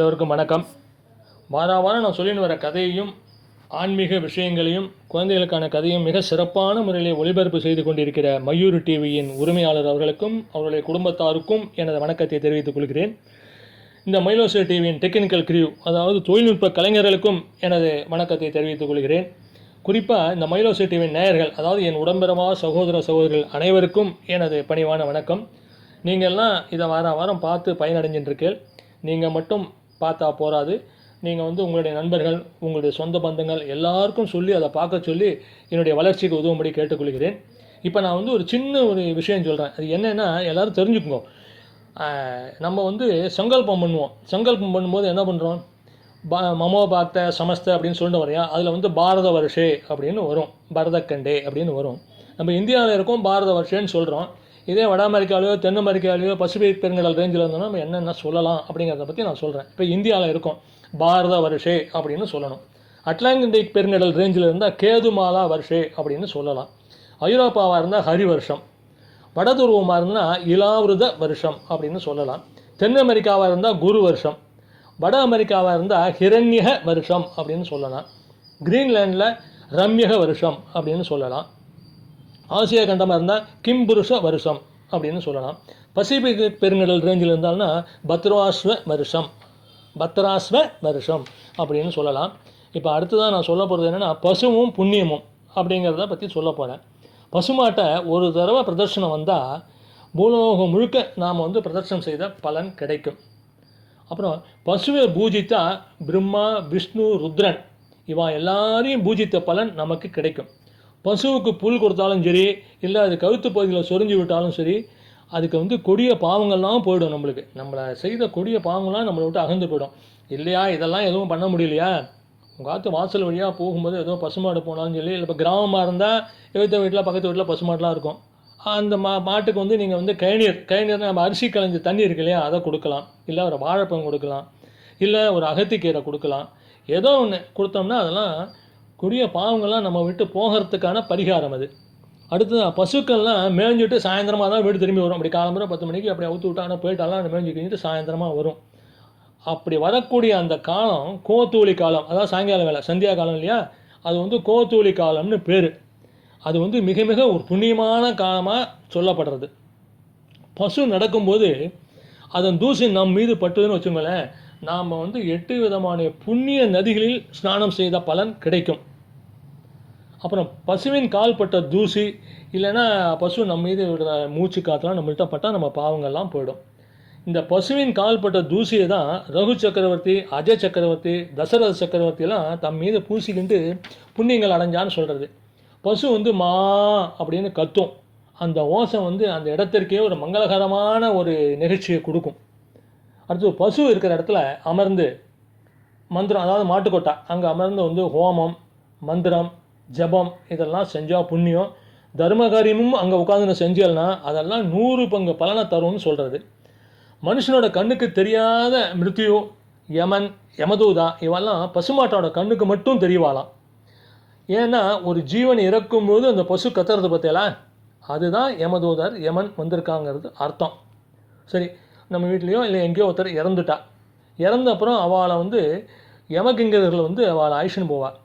எல்லோருக்கும் வணக்கம். வார வாரம் நான் சொல்லின்னு வர கதையையும் ஆன்மீக விஷயங்களையும் குழந்தைகளுக்கான கதையும் மிக சிறப்பான முறையில் ஒளிபரப்பு செய்து கொண்டிருக்கிற மயூர் டிவியின் உரிமையாளர் அவர்களுக்கும் அவருடைய குடும்பத்தாருக்கும் எனது வணக்கத்தை தெரிவித்துக் கொள்கிறேன். இந்த மயிலோசர் டிவியின் டெக்னிக்கல் கிரியூ அதாவது தொழில்நுட்ப கலைஞர்களுக்கும் எனது வணக்கத்தை தெரிவித்துக் கொள்கிறேன். குறிப்பாக இந்த மயிலோசர் டிவியின் நேயர்கள் அதாவது என் உடம்பெறமா சகோதர சகோதரிகள் அனைவருக்கும் எனது பணிவான வணக்கம். நீங்கள்லாம் இதை வார வாரம் பார்த்து பயனடைஞ்சிட்டு நீங்கள் மட்டும் பார்த்தா போகாது நீங்கள் வந்து உங்களுடைய நண்பர்கள் உங்களுடைய சொந்த பந்தங்கள் எல்லாருக்கும் சொல்லி அதை பார்க்க சொல்லி என்னுடைய வளர்ச்சிக்கு உதவும்படி கேட்டுக்கொள்கிறேன். இப்போ நான் வந்து ஒரு சின்ன ஒரு விஷயம் சொல்கிறேன் அது என்னென்னா எல்லோரும் தெரிஞ்சுக்கோங்க. நம்ம வந்து சங்கல்பம் பண்ணுவோம். சங்கல்பம் பண்ணும்போது என்ன பண்ணுறோம் பா மமோ பார்த்த சமஸ்த அப்படின்னு சொல்லிட்டு வரையா அதில் வந்து பாரத வருஷே அப்படின்னு வரும். பரதக்கண்டே அப்படின்னு வரும். நம்ம இந்தியாவில் இருக்கோம் பாரத வருஷேன்னு சொல்கிறோம் இதே வட அமெரிக்காவிலையோ தென் அமெரிக்காவிலையோ பசிபிக் பெருங்கடல் ரேஞ்சில் இருந்தோம்னா நம்ம என்னென்ன சொல்லலாம் அப்படிங்கிறத பற்றி நான் சொல்கிறேன் இப்போ இந்தியாவில் இருக்கும். பாரத வருஷே அப்படின்னு சொல்லணும். அட்லாண்டிக் பெருங்கடல் ரேஞ்சில் இருந்தால் கேதுமாலா வருஷே அப்படின்னு சொல்லலாம். ஐரோப்பாவாக இருந்தால் ஹரி வருஷம். வடதுருவமாக இருந்தால் இலாவிருத வருஷம் அப்படின்னு சொல்லலாம். தென் அமெரிக்காவாக இருந்தால் குரு வருஷம். வட அமெரிக்காவாக இருந்தால் ஹிரண்யக வருஷம் அப்படின்னு சொல்லலாம். கிரீன்லேண்டில் ரம்யக வருஷம் அப்படின்னு சொல்லலாம். ஆசியா கண்டமாக இருந்தால் கிம்புருஷ வருஷம் அப்படின்னு சொல்லலாம். பசிபிக் பெருங்கடல் ரேஞ்சில் இருந்தால்னா பத்ராஸ்வ வருஷம். பத்ராஸ்வ வருஷம் அப்படின்னு சொல்லலாம். இப்போ அடுத்ததாக நான் சொல்ல போகிறது என்னென்னா பசுவும் புண்ணியமும் அப்படிங்கிறத பற்றி சொல்ல போகிறேன் பசுமாட்டை ஒரு தடவை பிரதர்ஷனம் வந்தால் பூலோகம் முழுக்க நாம் வந்து பிரதர்ஷனம் செய்த பலன் கிடைக்கும். அப்புறம் பசுவை பூஜித்தா பிரம்மா விஷ்ணு ருத்ரன் இவன் எல்லாரையும் பூஜித்த பலன் நமக்கு கிடைக்கும். பசுவுக்கு புல் கொடுத்தாலும் சரி இல்லை அது கழுத்து பகுதியில் சொரிஞ்சு விட்டாலும் சரி அதுக்கு வந்து கொடிய பாவங்கள்லாம் போயிடும் நம்மளுக்கு. நம்மளை செய்த கொடிய பாவங்கள்லாம் நம்மளை விட்டு அகந்து போயிடும். இல்லையா? இதெல்லாம் எதுவும் பண்ண முடியலையா? உங்கள் ஆற்று வாசல் வழியாக போகும்போது ஏதோ பசுமாடு போனாலும் சொல்லி இல்லை இப்போ கிராமமாக இருந்தால் எழுத்த வீட்டில் பக்கத்து வீட்டில் பசுமாடுலாம் இருக்கும். அந்த மா மாட்டுக்கு வந்து நீங்கள் வந்து கயநீர் கயநீர் நம்ம அரிசி களைஞ்ச தண்ணி இருக்கு இல்லையா? அதை கொடுக்கலாம். இல்லை ஒரு வாழைப்பழம் கொடுக்கலாம். இல்லை ஒரு அகத்திக்கீரை கொடுக்கலாம். ஏதோ ஒன்று கொடுத்தோம்னா அதெல்லாம் கொடிய பாவங்கள்லாம் நம்ம விட்டு போகிறதுக்கான பரிகாரம் அது. அடுத்தது பசுக்கள்லாம் மேய்ஞ்சிட்டு சாயந்தரமாக தான் வீடு திரும்பி வரும். அப்படி காலம்புற பத்து மணிக்கு அப்படி அவுத்து விட்டாங்கன்னா போயிட்டாலாம் மேய்ஞ்சி கிழிஞ்சிட்டு சாயந்தரமாக வரும். அப்படி வரக்கூடிய அந்த காலம் கோத்தூளி காலம். அதாவது சாயங்காலம் வேலை சந்தியா காலம் இல்லையா? அது வந்து கோத்தூளி காலம்னு பேர். அது வந்து மிக மிக ஒரு புண்ணியமான காலமாக சொல்லப்படுறது. பசு நடக்கும்போது அதன் தூசி நம் மீது பட்டுதுன்னு வச்சுங்களேன் நாம் வந்து எட்டு விதமான புண்ணிய நதிகளில் ஸ்நானம் செய்த பலன் கிடைக்கும். அப்புறம் பசுவின் கால் பட்ட தூசி இல்லைன்னா பசு நம்ம மீது விடுற மூச்சு காற்றுலாம் நம்மள்கிட்ட பட்டால் நம்ம பாவங்கள்லாம் போயிடும். இந்த பசுவின் கால் பட்ட தூசியை தான் ரகு சக்கரவர்த்தி அஜய் சக்கரவர்த்தி தசரத சக்கரவர்த்திலாம் தம் மீது பூசிக்கிட்டு புண்ணியங்கள் அடைஞ்சான்னு சொல்கிறது பசு வந்து மா அப்படின்னு கத்தும். அந்த ஓசை வந்து அந்த இடத்திற்கே ஒரு மங்களகரமான ஒரு நிகழ்ச்சியை கொடுக்கும். அடுத்து பசு இருக்கிற இடத்துல அமர்ந்து மந்திரம் அதாவது மாட்டுக்கொட்டா அங்கே அமர்ந்து வந்து ஹோமம் மந்திரம் ஜபம் இதெல்லாம் செஞ்சால் புண்ணியம். தர்மகாரியமும் அங்கே உட்காந்து செஞ்சேன்னா அதெல்லாம் நூறு பங்கு பலனை தரும்னு சொல்கிறது மனுஷனோட கண்ணுக்கு தெரியாத மிருத்யு யமன் யமதூதா இவெல்லாம் பசுமாட்டோட கண்ணுக்கு மட்டும் தெரியவாளாம் ஏன்னா ஒரு ஜீவன் இறக்கும்போது அந்த பசு கத்துறது பார்த்தீங்களா அதுதான் யமதூதர் யமன் வந்திருக்காங்கிறது அர்த்தம். சரி நம்ம வீட்லேயோ இல்லை எங்கேயோ ஒருத்தர் இறந்துட்டா. இறந்த அப்புறம் அவளை வந்து யமகிங்கர்கள் வந்து அவளை ஐஷன் போவாள்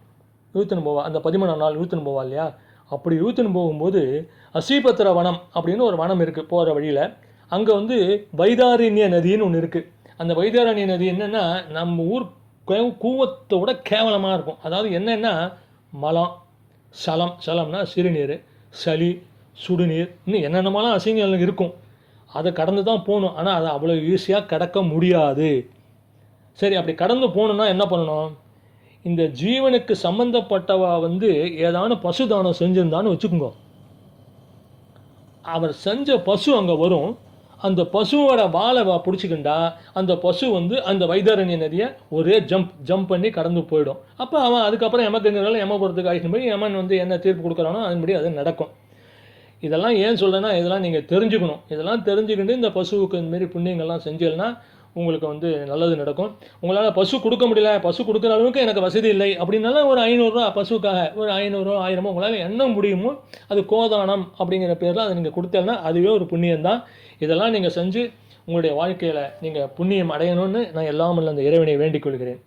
இழுத்துன்னு போவா அந்த பதிமூணாம் நாள் இழுத்துன்னு போவா இல்லையா? அப்படி இழுத்துன்னு போகும்போது அஸ்ரீபத்திர வனம் அப்படின்னு ஒரு வனம் இருக்குது போகிற வழியில். அங்கே வந்து வைதாரண்ய நதின்னு ஒன்று இருக்குது அந்த வைதாரண்ய நதி என்னென்னா நம்ம ஊர் கே- கூவத்தை விட கேவலமாக இருக்கும். அதாவது என்னென்னா மலம் சலம். சலம்னா சிறுநீர் சளி சுடுநீர் இன்னும் என்னென்னமாலாம் அசிங்கங்கள் இருக்கும். அதை கடந்து தான் போகணும். ஆனால் அதை அவ்வளோ ஈஸியாக கடக்க முடியாது. சரி அப்படி கடந்து போகணுன்னா என்ன பண்ணணும்? இந்த ஜீவனுக்கு சம்பந்தப்பட்டவா வந்து ஏதான பசுதானம் செஞ்சிருந்தான்னு வச்சுக்கோங்க. அவர் செஞ்ச பசு அங்கே வரும். அந்த பசுவோட வாழை பிடிச்சிக்கிண்டா அந்த பசு வந்து அந்த வைதரண்ய நதியை ஒரே ஜம்ப் ஜம்ப் பண்ணி கடந்து போயிடும். அப்போ அவன் அதுக்கப்புறம் எமக்குங்கிறதால எமபுரத்துக்கு ஆயிட்டு போய் எமன் வந்து என்ன தீர்ப்பு கொடுக்குறானோ அதன்படி அது நடக்கும். இதெல்லாம் ஏன் சொல்கிறேன்னா இதெல்லாம் நீங்கள் தெரிஞ்சுக்கணும். இதெல்லாம் தெரிஞ்சுக்கிட்டு இந்த பசுவுக்கு இந்தமாரி புண்ணியங்கள்லாம் செஞ்சீங்கன்னா உங்களுக்கு வந்து நல்லது நடக்கும். உங்களால் பசு கொடுக்க முடியல பசு கொடுக்குற அளவுக்கு எனக்கு வசதி இல்லை. அப்படின்னாலும் ஒரு ஐநூறுரூவா பசுக்காக ஒரு ஐநூறுரூவா ஆயிரமோ உங்களால் என்ன முடியுமோ அது கோதானம் அப்படிங்கிற பேரில் அதை நீங்கள் கொடுத்தேன்னா அதுவே ஒரு புண்ணியம்தான். இதெல்லாம் நீங்கள் செஞ்சு உங்களுடைய வாழ்க்கையில் நீங்கள் புண்ணியம் அடையணும்னு நான் எல்லாம் அந்த இறைவனை வேண்டிக் கொள்கிறேன்.